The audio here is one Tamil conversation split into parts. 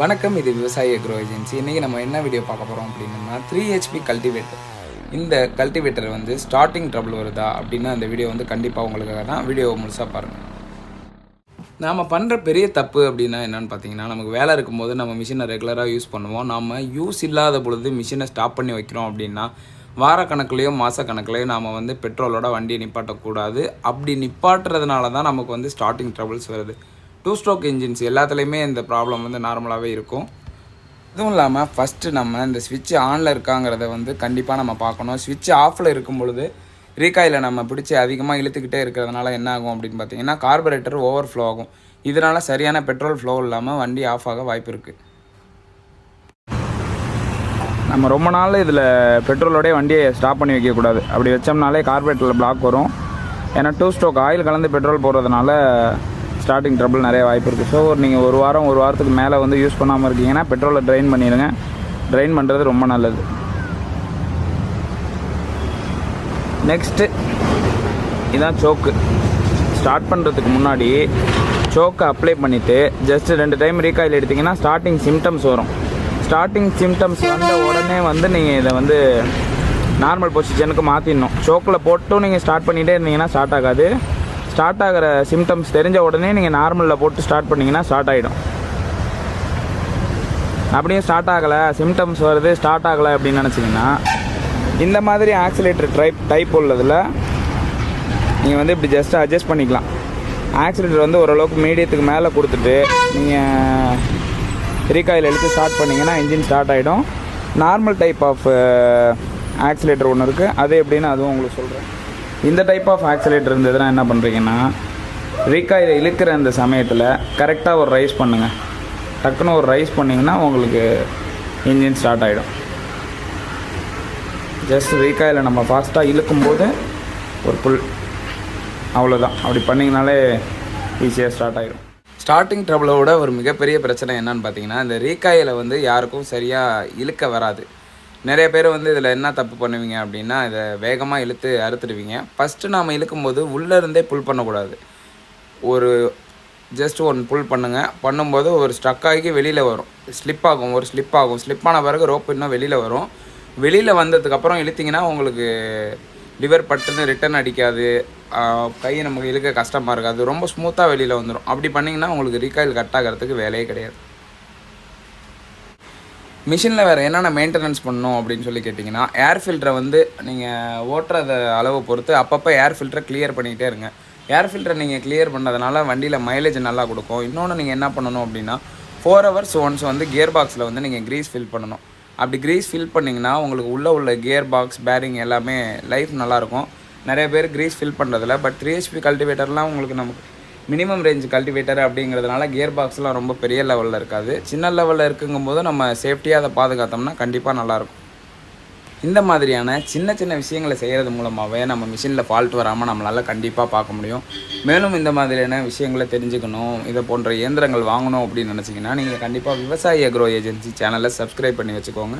வணக்கம் இது விவசாய அக்ரோ ஏஜென்சி இன்றைக்கி நம்ம என்ன வீடியோ பார்க்க போகிறோம் அப்படின்னா த்ரீ ஹெச்பி கல்டிவேட்டர் இந்த கல்டிவேட்டர் வந்து ஸ்டார்டிங் ட்ரபிள் வருதா அப்படின்னு அந்த வீடியோ வந்து கண்டிப்பாக உங்களுக்காக தான். வீடியோவை முழுசாக பாருங்கள் நாம் பண்ணுற பெரிய தப்பு அப்படின்னா என்னென்னு பார்த்தீங்கன்னா நமக்கு வேலை இருக்கும்போது நம்ம மிஷினை ரெகுலராக யூஸ் பண்ணுவோம். நம்ம யூஸ் இல்லாத பொழுது மிஷினை ஸ்டாப் பண்ணி வைக்கிறோம் அப்படின்னா வாரக்கணக்குலேயோ மாதக்கணக்குலேயோ நாம் வந்து பெட்ரோலோட வண்டியை நிப்பாட்டக்கூடாது. அப்படி நிப்பாட்டுறதுனால தான் நமக்கு வந்து ஸ்டார்டிங் ட்ரபிள்ஸ் வருது. டூ ஸ்ட்ரோக் இன்ஜின்ஸ் எல்லாத்துலேயுமே இந்த ப்ராப்ளம் வந்து நார்மலாகவே இருக்கும். அதுவும் இல்லாமல் ஃபஸ்ட்டு நம்ம இந்த ஸ்விட்ச் ஆனில் இருக்காங்கிறத வந்து கண்டிப்பாக நம்ம பார்க்கணும். ஸ்விட்ச் ஆஃபில் இருக்கும் பொழுது ரீகாயில் நம்ம பிடிச்சி அதிகமாக இழுத்துக்கிட்டே இருக்கிறதுனால என்ன ஆகும் அப்படின்னு பார்த்தீங்கன்னா கார்பரேட்டர் ஓவர் ஃப்ளோ ஆகும். இதனால் சரியான பெட்ரோல் ஃப்ளோ இல்லாமல் வண்டி ஆஃப் ஆக வாய்ப்பு இருக்குது நம்ம ரொம்ப நாள் இதில் பெட்ரோலோடய வண்டியை ஸ்டாப் பண்ணி வைக்கக்கூடாது அப்படி வச்சோம்னாலே கார்பரேட்டரில் பிளாக் வரும். ஏன்னா டூ ஸ்ட்ரோக் ஆயில் கலந்து பெட்ரோல் போடுறதுனால ஸ்டார்டிங் ட்ரபிள் நிறைய வாய்ப்பு இருக்குது ஸோ நீங்கள் ஒரு வாரம் ஒரு வாரத்துக்கு மேலே வந்து யூஸ் பண்ணாமல் இருக்கீங்கன்னா பெட்ரோலை ட்ரைன் பண்ணிடுங்க. ட்ரைன் பண்ணுறது ரொம்ப நல்லது. நெக்ஸ்ட்டு இதான் சோக்கு ஸ்டார்ட் பண்ணுறதுக்கு முன்னாடி சோக்கை அப்ளை பண்ணிவிட்டு ஜஸ்ட் ரெண்டு டைம் ரீகாயில் எடுத்திங்கன்னா ஸ்டார்டிங் சிம்டம்ஸ் வரும். ஸ்டார்டிங் சிம்டம்ஸ் வந்த உடனே வந்து நீங்கள் இதை வந்து நார்மல் பொசிஷனுக்கு மாற்றிடணும் சோக்கில் போட்டும் நீங்கள் ஸ்டார்ட் பண்ணிகிட்டே இருந்தீங்கன்னா ஸ்டார்ட் ஆகாது. ஸ்டார்ட் ஆகிற சிம்டம்ஸ் தெரிஞ்ச உடனே நீங்கள் நார்மலில் போட்டு ஸ்டார்ட் பண்ணிங்கன்னா ஸ்டார்ட் ஆகிடும் அப்படியே ஸ்டார்ட் ஆகலை சிம்டம்ஸ் வருது ஸ்டார்ட் ஆகலை அப்படின்னு நினச்சிங்கன்னா இந்த மாதிரி ஆக்சிலேட்டர் டைப் டைப் உள்ளதில் நீங்கள் வந்து இப்படி ஜஸ்ட் அட்ஜஸ்ட் பண்ணிக்கலாம். ஆக்சிலேட்டர் வந்து ஓரளவுக்கு மீடியத்துக்கு மேலே கொடுத்துட்டு நீங்கள் ரீகாயில் எடுத்து ஸ்டார்ட் பண்ணிங்கன்னா இன்ஜின் ஸ்டார்ட் ஆகிடும் நார்மல் டைப் ஆஃப் ஆக்சிலேட்டர் ஒன்று இருக்குது அது எப்படின்னு அதுவும் உங்களுக்கு சொல்கிறேன் இந்த டைப் ஆஃப் ஆக்சிலேட்டர் இருந்ததுன்னா என்ன பண்ணுறீங்கன்னா ரீகாயில் இழுக்கிற அந்த சமயத்தில் கரெக்டாக ஒரு ரைஸ் பண்ணுங்கள் டக்குன்னு ஒரு ரைஸ் பண்ணிங்கன்னா உங்களுக்கு இன்ஜின் ஸ்டார்ட் ஆகிடும் ஜஸ்ட் ரீகாயில் நம்ம ஃபாஸ்ட்டாக இழுக்கும்போது ஒரு புல் அவ்வளோதான் அப்படி பண்ணிங்கனாலே ஈஸியாக ஸ்டார்ட் ஆகிடும் ஸ்டார்டிங் ட்ரபிளோட ஒரு மிகப்பெரிய பிரச்சனை என்னன்னு பார்த்தீங்கன்னா இந்த ரீகாயில் வந்து யாருக்கும் சரியாக இழுக்க வராது. நிறைய பேர் வந்து இதில் என்ன தப்பு பண்ணுவீங்க அப்படின்னா இதை வேகமாக இழுத்து அறுத்துடுவீங்க. ஃபஸ்ட்டு நாம் இழுக்கும்போது உள்ளேருந்தே புல் பண்ணக்கூடாது. ஒரு ஜஸ்ட் ஒன் புல் பண்ணுங்கள் பண்ணும்போது ஒரு ஸ்ட்ரக் ஆகி வெளியில் வரும். ஸ்லிப் ஆகும் ஒரு ஸ்லிப் ஆகும். ஸ்லிப் ஆன பிறகு ரோப் இன்னும் வெளியில் வரும். வெளியில் வந்ததுக்கப்புறம் இழுத்திங்கன்னா உங்களுக்கு லிவர் பட்டுன்னு ரிட்டன் அடிக்காது. கையை நமக்கு இழுக்க கஷ்டமாக இருக்காது. ரொம்ப ஸ்மூத்தாக வெளியில் வந்துடும் அப்படி பண்ணிங்கன்னா உங்களுக்கு ரீகாயில் கட் ஆகிறதுக்கு வேலையே கிடையாது. மிஷினில் வேறு என்னென்ன மெயின்டெனன்ஸ் பண்ணணும் அப்படின்னு சொல்லி கேட்டிங்கன்னா ஏர் ஃபில்டரை வந்து நீங்கள் ஓட்டுறத அளவை பொறுத்து அப்பப்போ ஏர் ஃபில்டரை கிளியர் பண்ணிக்கிட்டே இருங்க. ஏர் ஃபில்டரை நீங்கள் கிளியர் பண்ணுறதுனால வண்டியில் மைலேஜ் நல்லா கொடுக்கும். இன்னொன்று நீங்கள் என்ன பண்ணணும் அப்படின்னா ஃபோர் ஹவர்ஸ் ஒன்ஸ் வந்து கியர் பாக்ஸில் வந்து நீங்கள் க்ரீஸ் ஃபில் பண்ணணும். அப்படி க்ரீஸ் ஃபில் பண்ணிங்கன்னா உங்களுக்கு உள்ளே உள்ள கியர் பாக்ஸ் பேரிங் எல்லாமே லைஃப் நல்லாயிருக்கும் நிறைய பேர் க்ரீஸ் ஃபில் பண்ணுறதில்ல பட் த்ரீ ஹெச்பி கல்டிவேட்டர்லாம் உங்களுக்கு நமக்கு மினிமம் ரேஞ்ச் கல்டிவேட்டர் அப்படிங்கிறதுனால கியர் பாக்ஸ்லாம் ரொம்ப பெரிய லெவலில் இருக்காது. சின்ன லெவலில் இருக்குங்கும்போது நம்ம சேஃப்டியாக அதை பாதுகாத்தோம்னா கண்டிப்பாக நல்லாயிருக்கும். இந்த மாதிரியான சின்ன சின்ன விஷயங்களை செய்கிறது மூலமாகவே நம்ம மிஷினில் ஃபால்ட் வராமல் நம்மளால் கண்டிப்பாக பார்க்க முடியும். மேலும் இந்த மாதிரியான விஷயங்களை தெரிஞ்சுக்கணும் இதை போன்ற இயந்திரங்கள் வாங்கணும் அப்படின்னு நினச்சிங்கன்னா நீங்கள் கண்டிப்பாக விவசாய அக்ரோ ஏஜென்சி சேனலை சப்ஸ்கிரைப் பண்ணி வச்சுக்கோங்க.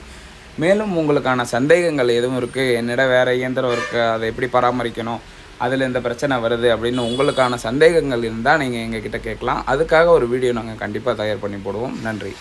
மேலும் உங்களுக்கான சந்தேகங்கள் எதுவும் இருக்குது என்னிடம் வேறு இயந்திரம் இருக்குது அதை எப்படி பராமரிக்கணும் அதில் இந்த பிரச்சனை வருது அப்படின்னு உங்களுக்கான சந்தேகங்கள் இருந்தால் நீங்கள் எங்ககிட்ட கேட்கலாம். அதுக்காக ஒரு வீடியோ நாங்கள் கண்டிப்பாக தயார் பண்ணி போடுவோம். நன்றி.